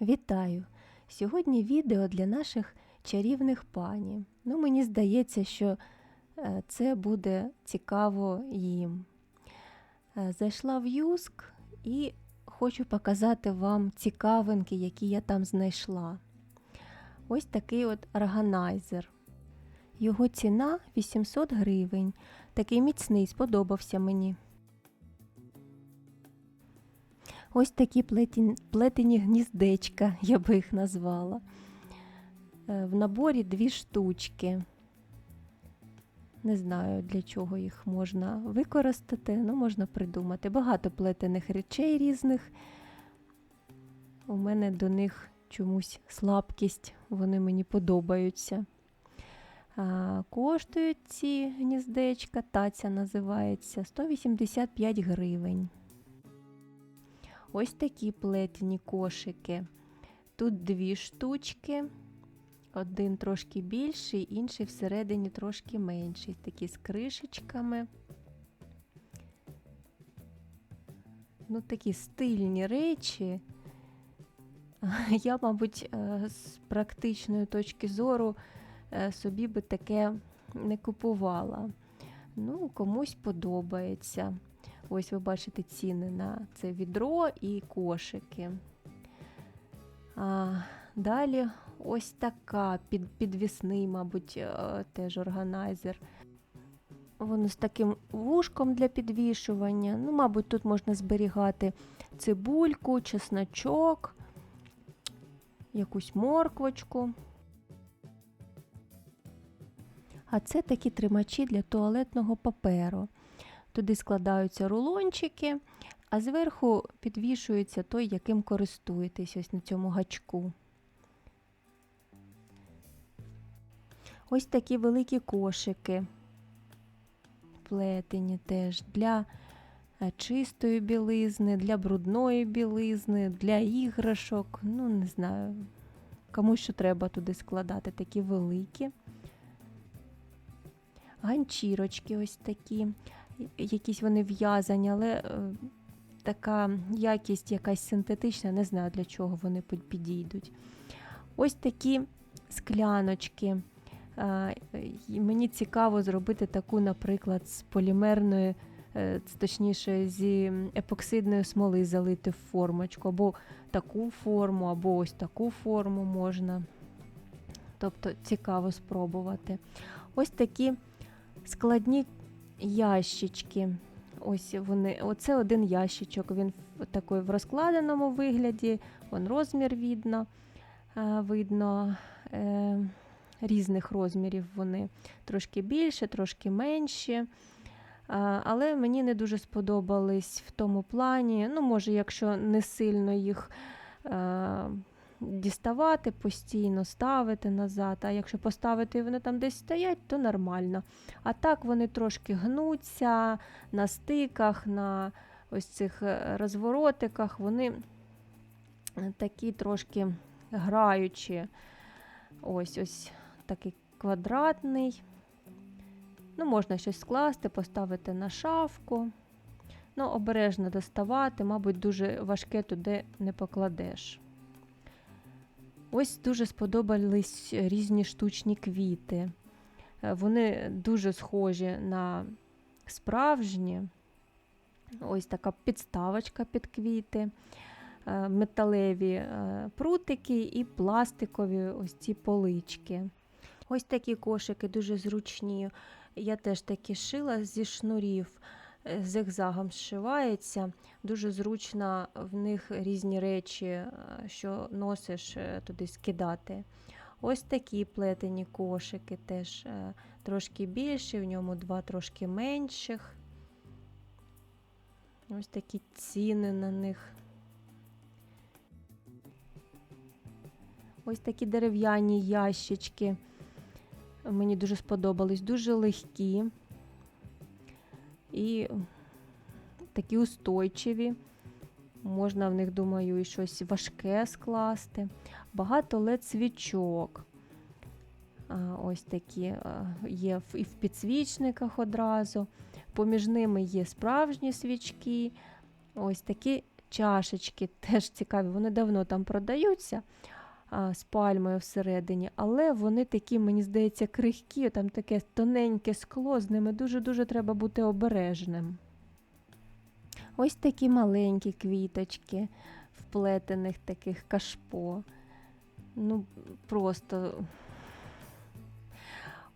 Вітаю! Сьогодні відео для наших чарівних пані. Ну, мені здається, що е, це буде цікаво їм. Е, Зайшла в Юск і хочу показати вам цікавинки, які я там знайшла. Ось такий от органайзер. Його ціна 800 гривень. Такий міцний, сподобався мені. Ось такі плетені, плетені гніздечка, я би їх назвала. Е, В наборі дві штучки. Не знаю, для чого їх можна використати, ну можна придумати. Багато плетених речей різних. У мене до них чомусь слабкість, вони мені подобаються. А, коштують ці гніздечка, таця називається 185 гривень. Ось такі плетені кошики. Тут дві штучки. Один трошки більший, інший всередині трошки менший. Такі з кришечками. Ну, такі стильні речі. Я, мабуть, е, з практичної точки зору е, собі би таке не купувала. Ну, комусь подобається. Ось ви бачите ціни на це відро і кошики. А, Далі ось така під, підвісний, мабуть, е, теж органайзер. Воно з таким вушком для підвішування. Ну, мабуть, тут можна зберігати цибульку, чесночок, якусь морквочку. А це такі тримачі для туалетного паперу. Туди складаються рулончики, а зверху підвішується той, яким користуєтесь ось на цьому гачку. Ось такі великі кошики, плетені теж для е, чистої білизни, для брудної білизни, для іграшок. Ну, не знаю, кому що треба туди складати, такі великі. Ганчірочки ось такі якісь вони в'язані, але е, така якість якась синтетична, не знаю для чого вони підійдуть. Ось такі скляночки. Мені цікаво зробити таку, наприклад, з полімерної, е, точніше, зі епоксидної смоли залити в формочку, або таку форму, або ось таку форму можна. Тобто цікаво спробувати. Ось такі складні ящички. Ось вони, Оце один ящичок. Він такий в розкладеному вигляді, вон розмір видно, видно е, різних розмірів вони. Трошки більше, трошки менші. Але мені не дуже сподобались в тому плані. Ну, може, якщо не сильно їх діставати постійно, ставити назад. А якщо поставити і вони там десь стоять, то нормально. А так вони трошки гнуться на стиках, на ось цих е, розворотиках, вони е, такі трошки граючі. Ось ось такий квадратний. Ну, Можна щось скласти, поставити на шафку. Ну, Обережно доставати, мабуть, дуже важке туди не покладеш. Ось дуже сподобались різні штучні квіти. Е, Вони дуже схожі на справжні. Ось така підставочка під квіти, е, металеві е, прутики і пластикові ось ці полички. Ось такі кошики дуже зручні. Я теж такі шила зі шнурів зигзагом зшивається. Дуже зручно в них різні речі, е, що носиш е, туди скидати. Ось такі плетені кошики, теж е, трошки більші, в ньому два трошки менших. Ось такі ціни на них. Ось такі дерев'яні ящички. Мені дуже сподобались, дуже легкі і такі устойчиві. Можна в них, думаю, і щось важке скласти. Багато лед свічок. Ось такі є і в підсвічниках одразу. Поміж ними є справжні свічки. Ось такі чашечки теж цікаві. Вони давно там продаються а, з пальмою всередині, але вони такі, мені здається, крихкі, там таке тоненьке скло, з ними дуже-дуже треба бути обережним. Ось такі маленькі квіточки вплетених таких кашпо. Ну, просто.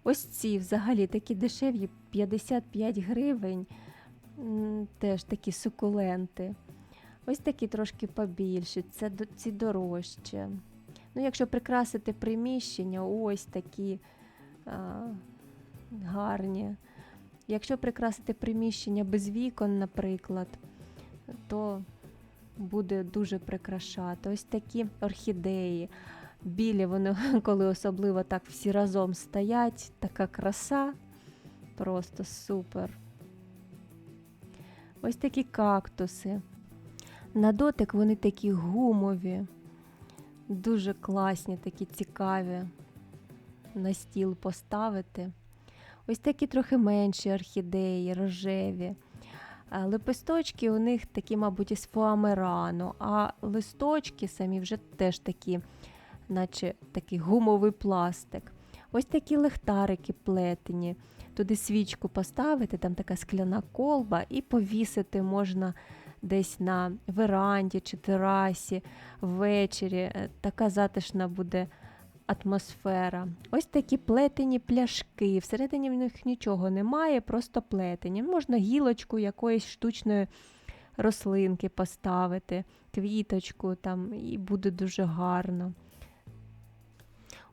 Ось ці взагалі такі дешеві 55 гривень. Теж такі сукуленти. Ось такі трошки побільші, це ці дорожче. Ну, якщо прикрасити приміщення, ось такі а, гарні. Якщо прикрасити приміщення без вікон, наприклад, то буде дуже прикрашати. Ось такі орхідеї. Білі вони, коли особливо так всі разом стоять, така краса. Просто супер. Ось такі кактуси. На дотик вони такі гумові, дуже класні, такі цікаві. На стіл поставити. Ось такі трохи менші орхідеї, рожеві. Лепесточки у них такі, мабуть, із фоамерану, а листочки самі вже теж такі, наче такий гумовий пластик. Ось такі лихтарики плетені. Туди свічку поставити, там така скляна колба, і повісити можна десь на веранді чи терасі ввечері. Е, Така затишна буде атмосфера. Ось такі плетені пляшки. Всередині в них нічого немає, просто плетені. Можна гілочку якоїсь штучної рослинки поставити, квіточку там, і буде дуже гарно.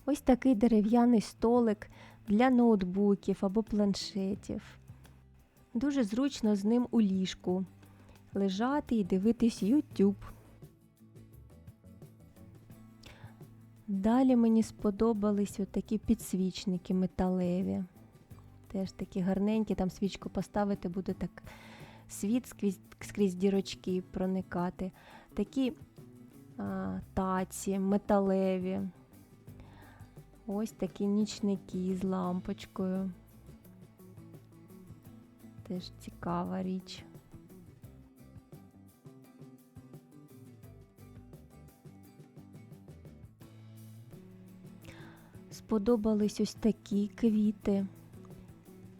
Ось такий дерев'яний столик для ноутбуків або планшетів. Дуже зручно з ним у ліжку лежати і дивитись YouTube. Далі мені сподобались такі підсвічники металеві. Теж такі гарненькі, там свічку поставити, буде так світ скрізь, скрізь дірочки проникати. Такі а, таці металеві. Ось такі нічники з лампочкою. Теж цікава річ. Сподобались ось такі квіти,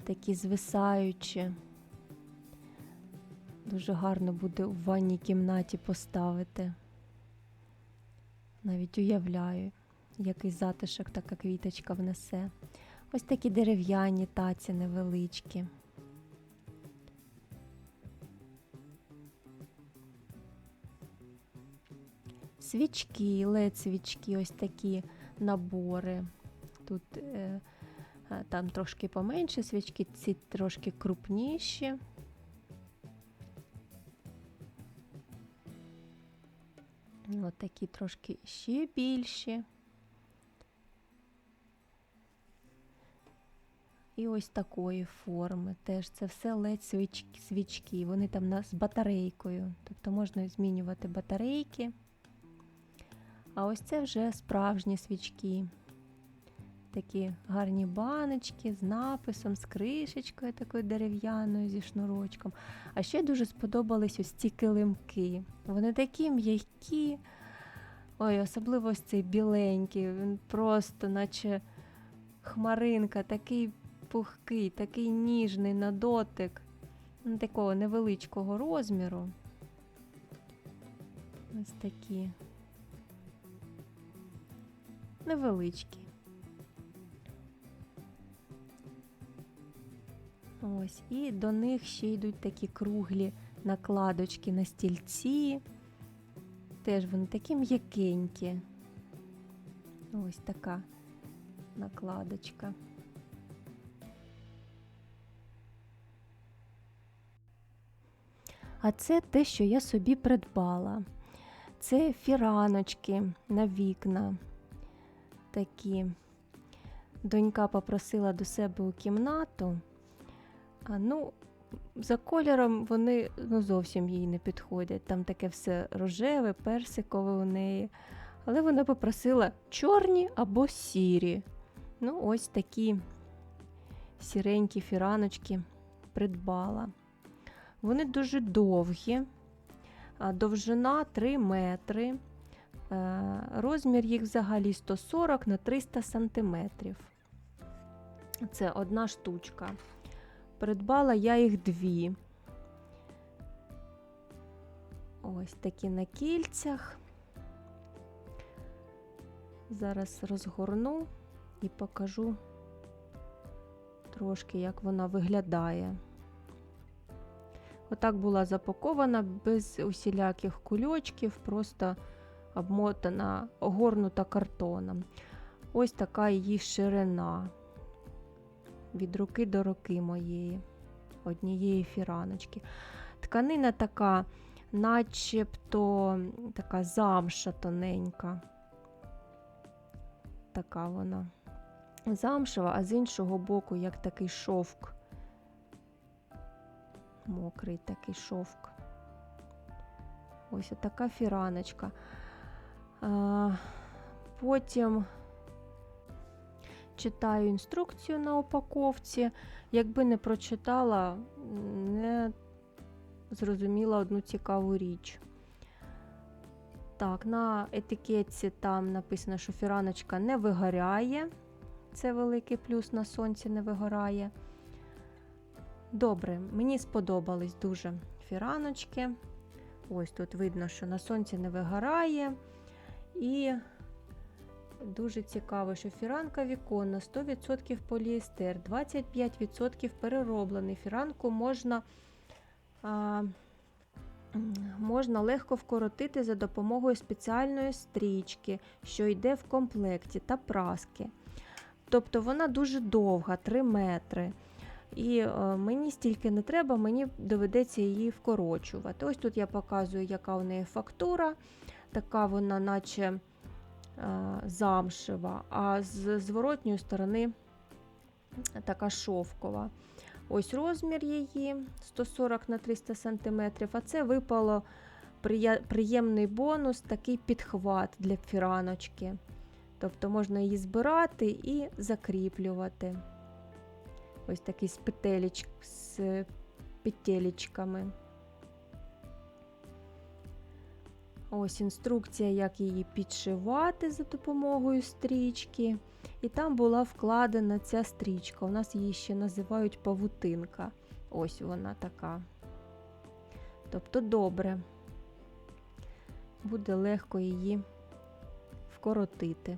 такі звисаючі. Дуже гарно буде в ванній кімнаті поставити. Навіть уявляю, який затишок така квіточка внесе. Ось такі дерев'яні таці невеличкі. Свічки, лед свічки, ось такі набори. Тут е, там трошки поменше свічки, ці трошки крупніші. Ось такі трошки ще більші. І ось такої форми. Теж це все ледь свічки. Вони там з батарейкою. Тобто можна змінювати батарейки. А ось це вже справжні свічки. Такі гарні баночки з написом, з кришечкою такою дерев'яною зі шнурочком. А ще дуже сподобались ось ці килимки. Вони такі м'які. Ой, особливо ось цей біленький. Він просто, наче хмаринка, такий пухкий, такий ніжний на дотик. Ну, Такого невеличкого розміру. Ось такі. Невеличкі. Ось, і до них ще йдуть такі круглі накладочки на стільці. Теж вони такі м'якенькі. Ось така накладочка. А це те, що я собі придбала. Це фіраночки на вікна. Такі. Донька попросила до себе у кімнату. Ну, за кольором вони ну, зовсім їй не підходять. Там таке все рожеве, персикове у неї. Але вона попросила чорні або сірі. Ну, ось такі сіренькі фіраночки придбала. Вони дуже довгі, довжина 3 метри. Е, Розмір їх взагалі 140 на 300 сантиметрів. Це одна штучка. Придбала я їх дві. Ось такі на кільцях. Зараз розгорну і покажу трошки, як вона виглядає. Отак була запакована без усіляких кульочків, просто обмотана, огорнута картоном. Ось така її ширина від руки до руки моєї, однієї фіраночки. Тканина така, начебто така замша тоненька. Така вона замшева, а з іншого боку, як такий шовк. Мокрий такий шовк. Ось така фіраночка. Потім читаю інструкцію на упаковці. Якби не прочитала, не зрозуміла одну цікаву річ. Так, на етикетці там написано, що фіраночка не вигоряє. Це великий плюс на сонці не вигорає. Добре, мені сподобались дуже фіраночки. Ось тут видно, що на сонці не вигорає. І дуже цікаво, що фіранка віконна 100% поліестер, 25% перероблений. Фіранку можна, а, можна легко вкоротити за допомогою спеціальної стрічки, що йде в комплекті, та праски. Тобто вона дуже довга, 3 метри. І е, мені стільки не треба, мені доведеться її вкорочувати. Ось тут я показую, яка у неї фактура. Така вона, наче замшева, а з зворотньої сторони така шовкова. Ось розмір її 140 на 300 см. А це випало приємний бонус, такий підхват для фіраночки. Тобто можна її збирати і закріплювати. Ось такий з петеліч, з. Ось інструкція, як її підшивати за допомогою стрічки. І там була вкладена ця стрічка. У нас її ще називають павутинка. Ось вона така. Тобто добре. Буде легко її вкоротити.